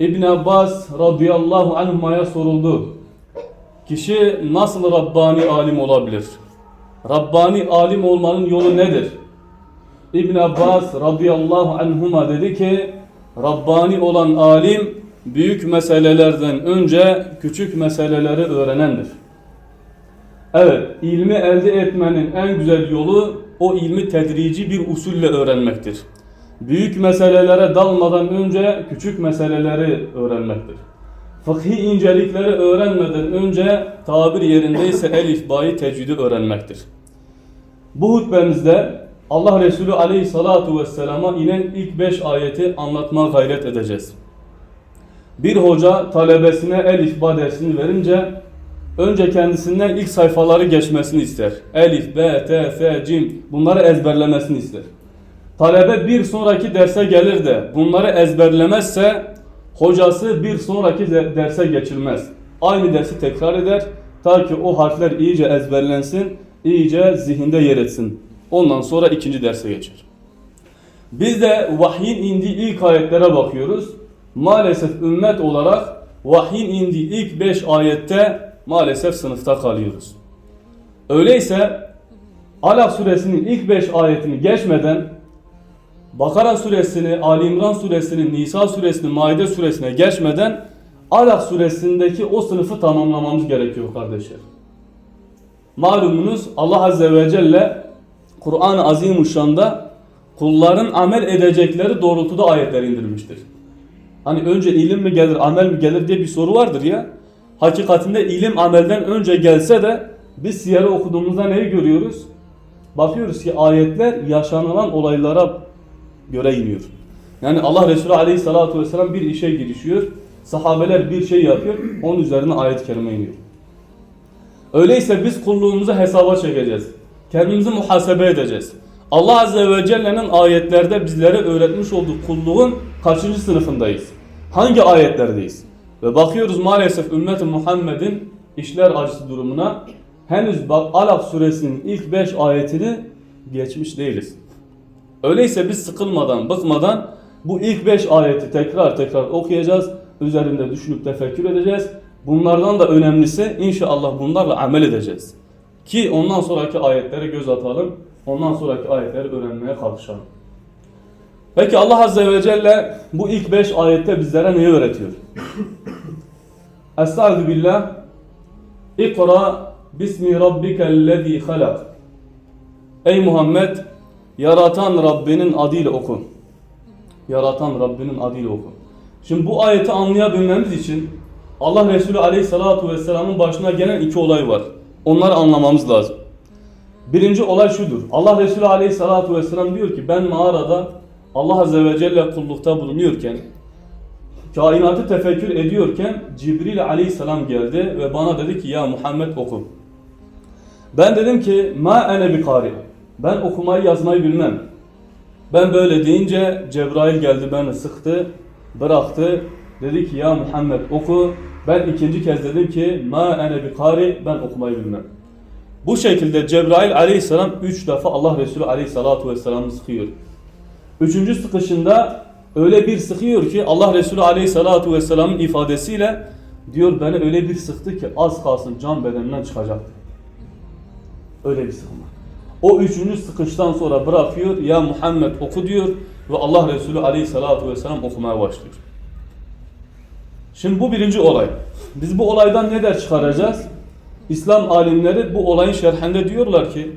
İbn Abbas radıyallahu anhuma'ya soruldu. Kişi nasıl Rabbani alim olabilir? Rabbani alim olmanın yolu nedir? İbn Abbas radıyallahu anhuma dedi ki Rabbani olan alim büyük meselelerden önce küçük meseleleri öğrenendir. Evet, ilmi elde etmenin en güzel yolu o ilmi tedrici bir usulle öğrenmektir. Büyük meselelere dalmadan önce küçük meseleleri öğrenmektir. Fıkhi incelikleri öğrenmeden önce tabir yerindeyse elif bayı tecvidi öğrenmektir. Bu hutbemizde Allah Resulü aleyhissalatu vesselama inen ilk beş ayeti anlatmaya gayret edeceğiz. Bir hoca talebesine elif ba dersini verince önce kendisinden ilk sayfaları geçmesini ister. Elif, B, T, F, Cim bunları ezberlemesini ister. Talebe bir sonraki derse gelir de bunları ezberlemezse hocası bir sonraki de- derse geçilmez. Aynı dersi tekrar eder ta ki o harfler iyice ezberlensin, iyice zihinde yer etsin. Ondan sonra ikinci derse geçer. Biz de vahyin indiği ilk ayetlere bakıyoruz. Maalesef ümmet olarak vahyin indiği ilk beş ayette maalesef sınıfta kalıyoruz. Öyleyse Alak suresinin ilk beş ayetini geçmeden Bakara suresini, Ali İmran suresini, Nisa suresini, Maide suresine geçmeden Alak suresindeki o sınıfı tamamlamamız gerekiyor kardeşler. Malumunuz Allah Azze ve Celle Kur'an-ı Azimuşşan'da kulların amel edecekleri doğrultuda ayetler indirmiştir. Hani önce ilim mi gelir, amel mi gelir diye bir soru vardır ya. Hakikatinde ilim amelden önce gelse de biz siyeri okuduğumuzda neyi görüyoruz? Bakıyoruz ki ayetler yaşanılan olaylara göre iniyor. Yani Allah Resulü Aleyhisselatü Vesselam bir işe girişiyor. Sahabeler bir şey yapıyor. Onun üzerine ayet-i kerime iniyor. Öyleyse biz kulluğumuzu hesaba çekeceğiz. Kendimizi muhasebe edeceğiz. Allah Azze ve Celle'nin ayetlerde bizlere öğretmiş olduğu kulluğun kaçıncı sınıfındayız? Hangi ayetlerdeyiz? Ve bakıyoruz maalesef ümmeti Muhammed'in işler acısı durumuna henüz bak Alak suresinin ilk 5 ayetini geçmiş değiliz. Öyleyse biz sıkılmadan, bıkmadan bu ilk 5 ayeti tekrar tekrar okuyacağız. Üzerinde düşünüp tefekkür edeceğiz. Bunlardan da önemlisi inşallah bunlarla amel edeceğiz. Ki ondan sonraki ayetlere göz atalım. Ondan sonraki ayetleri öğrenmeye kalkışalım. Peki Allah Azze ve Celle bu ilk 5 ayette bizlere neyi öğretiyor? Estaizu billah İkra bismi rabbikellezi halak Ey Muhammed yaratan Rabbinin adıyla oku. Yaratan Rabbinin adıyla oku. Şimdi bu ayeti anlayabilmemiz için Allah Resulü Aleyhisselatü Vesselam'ın başına gelen iki olay var. Onları anlamamız lazım. Birinci olay şudur. Allah Resulü Aleyhisselatü Vesselam diyor ki ben mağarada Allah Azze ve Celle kullukta bulunuyorken kainatı tefekkür ediyorken Cibril Aleyhisselam geldi ve bana dedi ki ya Muhammed oku. Ben dedim ki ma ene bi kari. Ben okumayı yazmayı bilmem. Ben böyle deyince Cebrail geldi beni sıktı, bıraktı. Dedi ki ya Muhammed oku. Ben ikinci kez dedim ki ma ene bi kari. Ben okumayı bilmem. Bu şekilde Cebrail aleyhisselam üç defa Allah Resulü aleyhissalatu vesselam'ı sıkıyor. Üçüncü sıkışında öyle bir sıkıyor ki Allah Resulü aleyhissalatu vesselam'ın ifadesiyle diyor beni öyle bir sıktı ki az kalsın can bedenimden çıkacaktı. Öyle bir sıkma. O üçüncü sıkıştan sonra bırakıyor ya Muhammed oku diyor ve Allah Resulü aleyhissalatu vesselam okumaya başlıyor. Şimdi bu birinci olay. Biz bu olaydan ne ders çıkaracağız? İslam alimleri bu olayın şerhinde diyorlar ki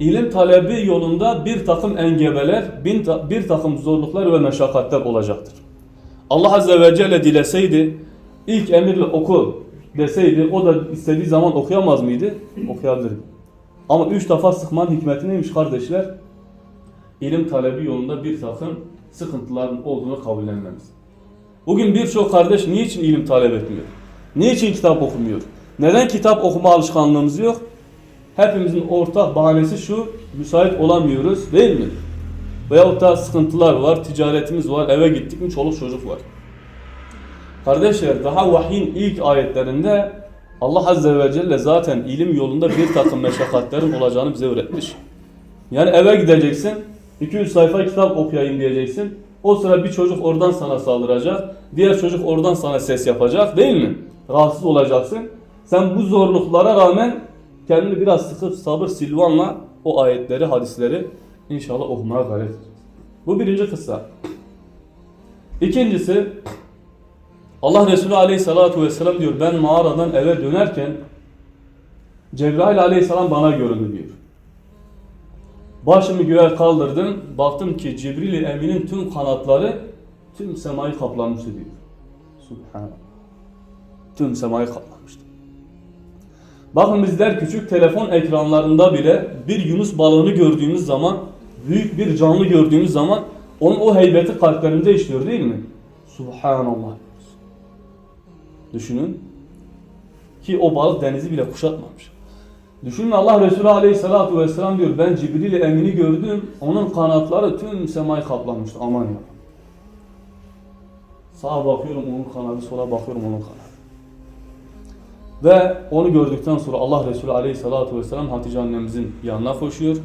ilim talebi yolunda bir takım engebeler, bir takım zorluklar ve meşakkatler olacaktır. Allah Azze ve Celle dileseydi ilk emirle oku deseydi o da istediği zaman okuyamaz mıydı? Okuyabilirdi. Ama üç defa sıkmanın hikmeti neymiş kardeşler? İlim talebi yolunda bir takım sıkıntıların olduğunu kabullenmemiz. Bugün birçok kardeş niçin ilim talep etmiyor? Niçin kitap okumuyor? Neden kitap okuma alışkanlığımız yok? Hepimizin ortak bahanesi şu, müsait olamıyoruz değil mi? Veyahut da sıkıntılar var, ticaretimiz var, eve gittik mi çoluk çocuk var. Kardeşler daha vahyin ilk ayetlerinde Allah Azze ve Celle zaten ilim yolunda bir takım meşakkatlerin olacağını bize öğretmiş. Yani eve gideceksin, 200 sayfa kitap okuyayım diyeceksin. O sıra bir çocuk oradan sana saldıracak. Diğer çocuk oradan sana ses yapacak değil mi? Rahatsız olacaksın. Sen bu zorluklara rağmen kendini biraz sıkıp sabır silvanla o ayetleri, hadisleri inşallah okumaya gayret. Bu birinci kıssa. İkincisi Allah Resulü Aleyhisselatü Vesselam diyor ben mağaradan eve dönerken Cebrail Aleyhisselam bana göründü diyor. Başımı göğe kaldırdım. Baktım ki Cibril Emin'in tüm kanatları tüm semayı kaplamıştı diyor. Subhanallah. Tüm semayı kaplamıştı. Bakın bizler küçük telefon ekranlarında bile bir Yunus balığını gördüğümüz zaman, büyük bir canlı gördüğümüz zaman onun o heybeti kalplerimize işliyor değil mi? Subhanallah. Düşünün ki o balık denizi bile kuşatmamış. Düşünün Allah Resulü Aleyhisselatü Vesselam diyor ben Cibril Emin'i gördüm. Onun kanatları tüm semayı kaplamıştı. Aman ya. Sağa bakıyorum onun kanadı, sola bakıyorum onun kanadı. Ve onu gördükten sonra Allah Resulü Aleyhisselatü Vesselam Hatice annemizin yanına koşuyor.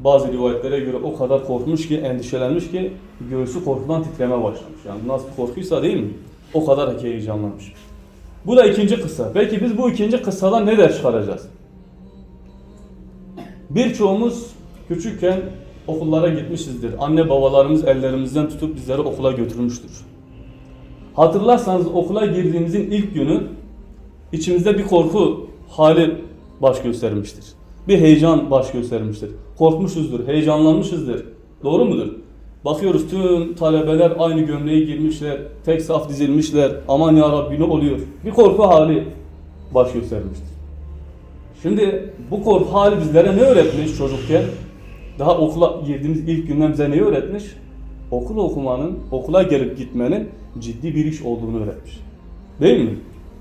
Bazı rivayetlere göre o kadar korkmuş ki, endişelenmiş ki göğsü korkudan titreme başlamış. Yani nasıl korkuysa değil mi? O kadar heyecanlanmış. Bu da ikinci kıssa. Peki biz bu ikinci kıssadan ne ders çıkaracağız? Birçoğumuz küçükken okullara gitmişizdir. Anne babalarımız ellerimizden tutup bizleri okula götürmüştür. Hatırlarsanız okula girdiğimizin ilk günü içimizde bir korku hali baş göstermiştir. Bir heyecan baş göstermiştir. Korkmuşuzdur, heyecanlanmışızdır. Doğru mudur? Bakıyoruz tüm talebeler aynı gömleği giymişler, tek saf dizilmişler. Aman ya Rabbi ne oluyor? Bir korku hali baş göstermiştir. Şimdi bu korku hali bizlere ne öğretmiş çocukken? Daha okula girdiğimiz ilk günden bize ne öğretmiş? Okul okumanın, okula gelip gitmenin ciddi bir iş olduğunu öğretmiş. Değil mi?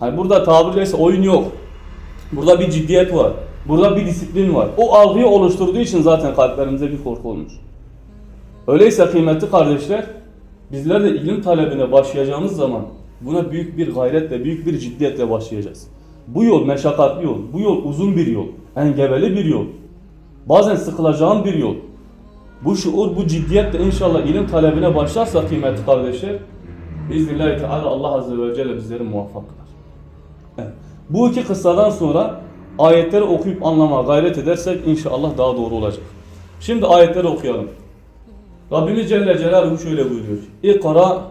Hani burada tabiri caizse oyun yok. Burada bir ciddiyet var. Burada bir disiplin var. O algıyı oluşturduğu için zaten kalplerimize bir korku olmuş. Öyleyse kıymetli kardeşler, bizler de ilim talebine başlayacağımız zaman buna büyük bir gayretle, büyük bir ciddiyetle başlayacağız. Bu yol meşakkatli yol, bu yol uzun bir yol, engebeli bir yol. Bazen sıkılacağın bir yol. Bu şuur, bu ciddiyetle inşallah ilim talebine başlarsa kıymetli kardeşler, Biiznillahü Teala Allah Azze ve Celle bizleri muvaffak kılar. Bu iki kıssadan sonra ayetleri okuyup anlamaya gayret edersek inşallah daha doğru olacak. Şimdi ayetleri okuyalım. Rabbimiz Celle Celaluhu şöyle buyuruyor. İkra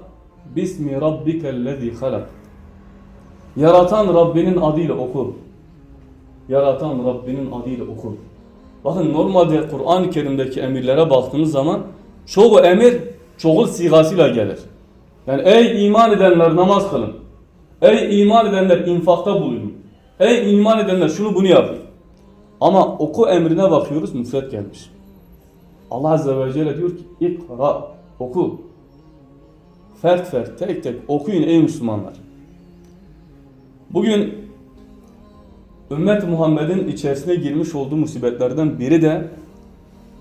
bismi rabbikellezi halak. Yaratan Rabbinin adıyla oku. Yaratan Rabbinin adıyla oku. Bakın normalde Kur'an-ı Kerim'deki emirlere baktığınız zaman çoğu emir çoğul sigasıyla gelir. Yani ey iman edenler namaz kılın. Ey iman edenler infakta bulunun. Ey iman edenler şunu bunu yapın. Ama oku emrine bakıyoruz müfret gelmiş. Allah Azze ve Celle diyor ki ikra oku. Fert fert tek tek okuyun ey Müslümanlar. Bugün ümmet Muhammed'in içerisine girmiş olduğu musibetlerden biri de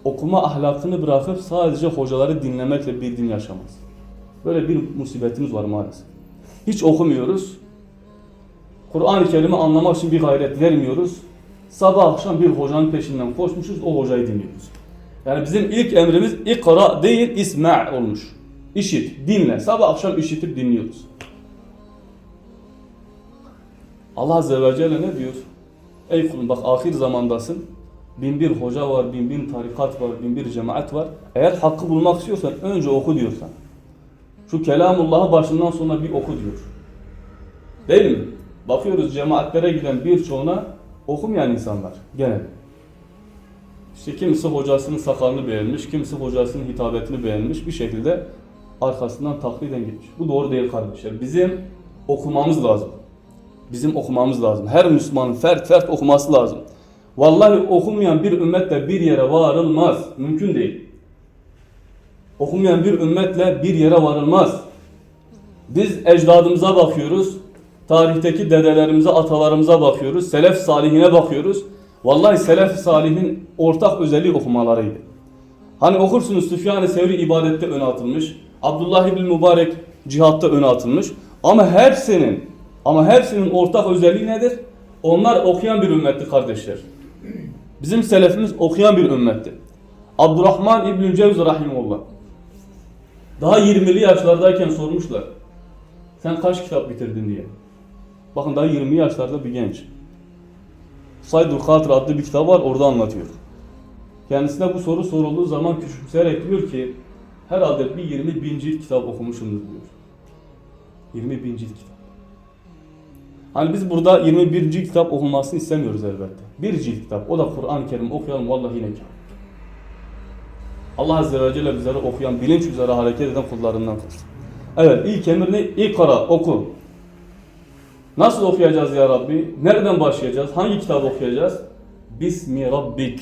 okuma ahlakını bırakıp sadece hocaları dinlemekle bir din yaşamaz. Böyle bir musibetimiz var maalesef. Hiç okumuyoruz. Kur'an-ı Kerim'i anlamak için bir gayret vermiyoruz. Sabah akşam bir hocanın peşinden koşmuşuz, o hocayı dinliyoruz. Yani bizim ilk emrimiz ikra değil isma' olmuş. İşit, dinle. Sabah akşam işitip dinliyoruz. Allah Azze ve Celle ne diyor? Ey kulum bak ahir zamandasın. Bin bir hoca var, bin bin tarikat var, bin bir cemaat var. Eğer hakkı bulmak istiyorsan önce oku diyor sana. Şu kelamullahı başından sonra bir oku diyor. Değil mi? Bakıyoruz cemaatlere giden birçoğuna okumayan insanlar genel. İşte kimisi hocasının sakalını beğenmiş, kimisi hocasının hitabetini beğenmiş bir şekilde arkasından takliden gitmiş. Bu doğru değil kardeşler. Bizim okumamız lazım. Bizim okumamız lazım. Her Müslümanın fert fert okuması lazım. Vallahi okumayan bir ümmetle bir yere varılmaz. Mümkün değil. Okumayan bir ümmetle bir yere varılmaz. Biz ecdadımıza bakıyoruz. Tarihteki dedelerimize, atalarımıza bakıyoruz. Selef salihine bakıyoruz. Vallahi selef salihin ortak özelliği okumalarıydı. Hani okursunuz Süfyan-ı Sevri ibadette öne atılmış. Abdullah ibn Mübarek cihatta öne atılmış. Ama hepsinin ama hepsinin ortak özelliği nedir? Onlar okuyan bir ümmetti kardeşler. Bizim selefimiz okuyan bir ümmetti. Abdurrahman İbn-i Cevzi Rahimullah. Daha 20'li yaşlardayken sormuşlar. Sen kaç kitap bitirdin diye. Bakın daha 20 yaşlarda bir genç. Saydul Hatır adlı bir kitap var orada anlatıyor. Kendisine bu soru sorulduğu zaman küçümseyerek diyor ki herhalde bir 20 bin cilt kitap okumuşumdur diyor. 20 bin cilt kitap. Hani biz burada 21. cilt kitap okunmasını istemiyoruz elbette. Bir cilt kitap o da Kur'an-ı Kerim okuyalım vallahi ne kâr. Allah Azze ve Celle bizleri okuyan, bilinç üzere hareket eden kullarından kılsın. Evet ilk emir ne? İkra, oku. Nasıl okuyacağız ya Rabbi? Nereden başlayacağız? Hangi kitap okuyacağız? Bismi Rabbik.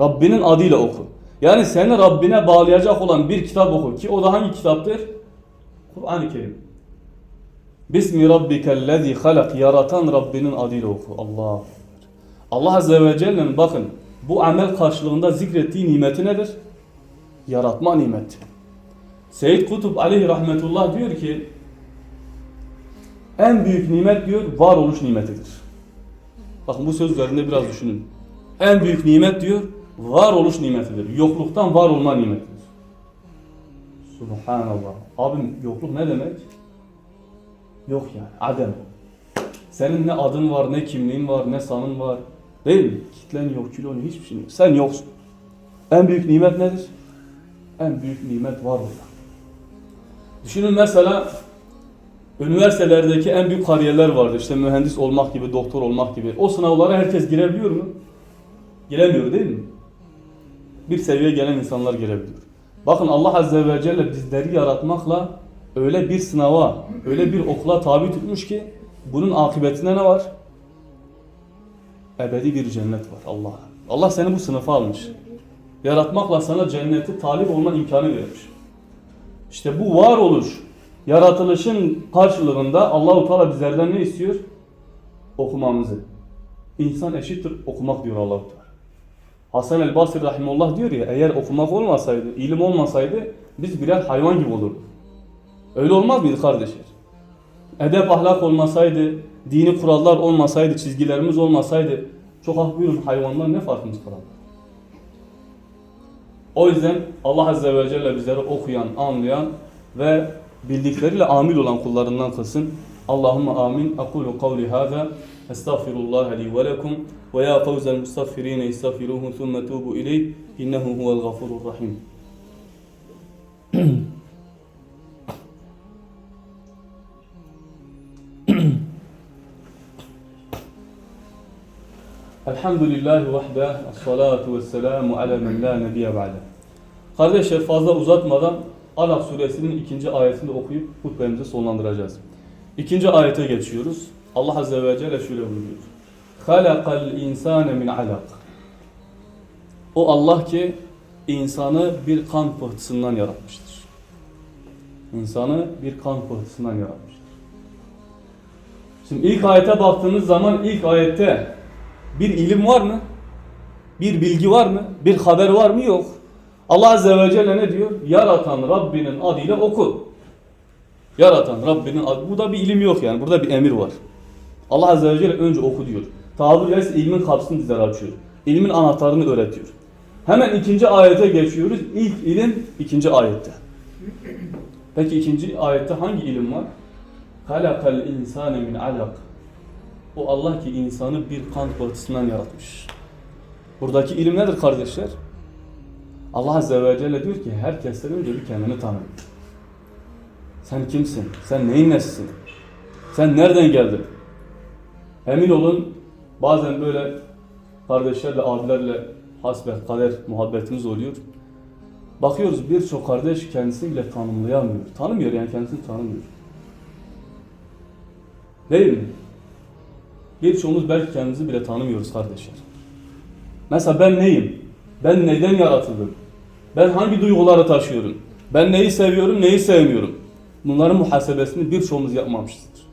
Rabbinin adıyla oku. Yani seni Rabbine bağlayacak olan bir kitap oku ki o da hangi kitaptır? Kur'an-ı Kerim. Bismi Rabbikellezi halak. Yaratan Rabbinin adıyla oku. Allah. Allah Azze ve Celle'nin bakın bu amel karşılığında zikrettiği nimeti nedir? Yaratma nimeti. Seyyid Kutup aleyhi rahmetullah diyor ki en büyük nimet diyor varoluş nimetidir. Bakın bu söz üzerinde biraz düşünün. En büyük nimet diyor varoluş nimetidir. Yokluktan var olma nimetidir. Subhanallah. Abim yokluk ne demek? Yok yani. Adem. Senin ne adın var, ne kimliğin var, ne sanın var. Değil mi? Kitlen yok, kilon hiçbir şey yok. Sen yoksun. En büyük nimet nedir? En büyük nimet var burada. Düşünün mesela üniversitelerdeki en büyük kariyerler vardır. İşte mühendis olmak gibi, doktor olmak gibi. O sınavlara herkes girebiliyor mu? Giremiyor değil mi? Bir seviyeye gelen insanlar girebiliyor. Bakın Allah Azze ve Celle bizleri yaratmakla öyle bir sınava, öyle bir okula tabi tutmuş ki bunun akıbetinde ne var? Ebedi bir cennet var Allah. Allah seni bu sınıfa almış. Yaratmakla sana cenneti talip olma imkanı vermiş. İşte bu varoluş, yaratılışın karşılığında Allahu Teala bizlerden ne istiyor? Okumamızı. İnsan eşittir okumak diyor Allahu Teala. Hasan el Basri rahimullah diyor ya eğer okumak olmasaydı, ilim olmasaydı biz birer hayvan gibi olurduk. Öyle olmaz mıydı kardeşler? Edep ahlak olmasaydı, dini kurallar olmasaydı, çizgilerimiz olmasaydı çok ah buyurun hayvanlar ne farkımız kalırdı? O yüzden Allah Azze ve Celle bizleri okuyan, anlayan ve bildikleriyle amil olan kullarından kılsın. Allahümme amin. Akulu kavli hâzâ. Estağfirullah li ve lekum. Ve ya fevzel mustagfirine istağfiruhu thumme tubu ileyh. İnnehu huvel gafurur rahim. Elhamdülillahi vahde. Esselatu vesselamu ala men la nebiye ba'de. Kardeşler fazla uzatmadan Alak suresinin ikinci ayetini okuyup hutbemizi sonlandıracağız. İkinci ayete geçiyoruz. Allah Azze ve Celle şöyle buyuruyor. Halakal insane min alak. O Allah ki insanı bir kan pıhtısından yaratmıştır. İnsanı bir kan pıhtısından yaratmıştır. Şimdi ilk ayete baktığınız zaman ilk ayette bir ilim var mı? Bir bilgi var mı? Bir haber var mı? Yok. Allah Azze ve Celle ne diyor? Yaratan Rabbinin adıyla oku. Yaratan Rabbinin adı. Burada bir ilim yok yani. Burada bir emir var. Allah Azze ve Celle önce oku diyor. Tabir caizse ilmin kapısını bizlere açıyor. İlmin anahtarını öğretiyor. Hemen ikinci ayete geçiyoruz. İlk ilim ikinci ayette. Peki ikinci ayette hangi ilim var? Halakal insane min alak. O Allah ki insanı bir kan pıhtısından yaratmış. Buradaki ilim nedir kardeşler? Allah Azze ve Celle diyor ki herkesten önce bir kendini tanı. Sen kimsin? Sen neyin nesisin? Sen nereden geldin? Emin olun bazen böyle kardeşlerle, abilerle hasbet, kader muhabbetimiz oluyor. Bakıyoruz birçok kardeş kendisini bile tanımlayamıyor. Tanımıyor yani kendisini tanımıyor. Değil mi? Birçoğumuz belki kendimizi bile tanımıyoruz kardeşler. Mesela ben neyim? Ben neden yaratıldım? Ben hangi duyguları taşıyorum? Ben neyi seviyorum, neyi sevmiyorum? Bunların muhasebesini birçoğumuz yapmamışızdır.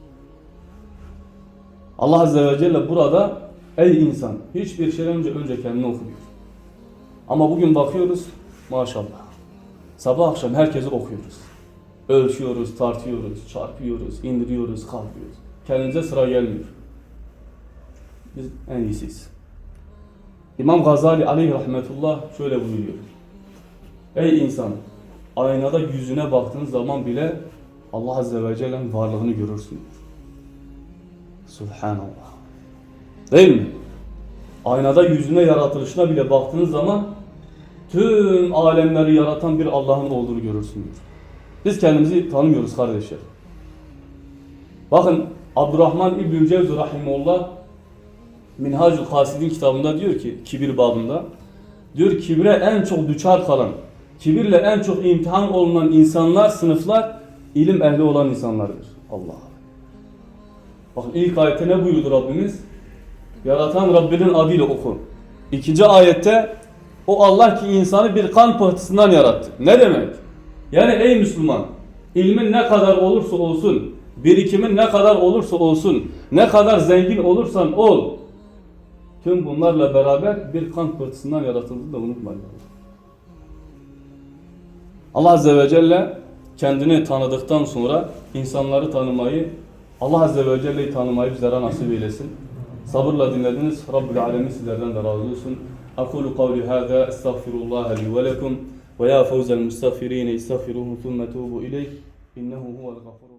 Allah Azze ve Celle burada ey insan hiçbir şeyden önce önce kendini oku diyor. Ama bugün bakıyoruz maşallah. Sabah akşam herkesi okuyoruz. Ölçüyoruz, tartıyoruz, çarpıyoruz, indiriyoruz, kalkıyoruz. Kendimize sıra gelmiyor. Biz en iyisiyiz. İmam Gazali aleyhi rahmetullah şöyle buyuruyor. Ey insan! aynada yüzüne baktığın zaman bile Allah Azze ve Celle'nin varlığını görürsün. Subhanallah. Değil mi? Aynada yüzüne yaratılışına bile baktığın zaman tüm alemleri yaratan bir Allah'ın olduğunu görürsün. Biz kendimizi tanımıyoruz kardeşler. Bakın Abdurrahman İbn Cevzi Rahimullah Minhacül Kasidin kitabında diyor ki kibir babında diyor kibre en çok düçar kalan kibirle en çok imtihan olunan insanlar sınıflar ilim ehli olan insanlardır. Allah. Bakın ilk ayette ne buyurdu Rabbimiz? Yaratan Rabbinin adıyla oku. İkinci ayette o Allah ki insanı bir kan pıhtısından yarattı. Ne demek? Yani ey Müslüman ilmin ne kadar olursa olsun birikimin ne kadar olursa olsun ne kadar zengin olursan ol tüm bunlarla beraber bir kan pıhtısından yaratıldığını da unutmayın. Allah Azze ve Celle kendini tanıdıktan sonra insanları tanımayı Allah Azze ve Celle'yi tanımayı bizlere nasip eylesin. Sabırla dinlediniz. Rabbül Alemin sizlerden de razı olsun. Kavli hâzâ estağfirullah li ve lekum ve ya fevzel müstağfirine istağfiruhu thumme tuğbu ileyh innehu huvel gafurur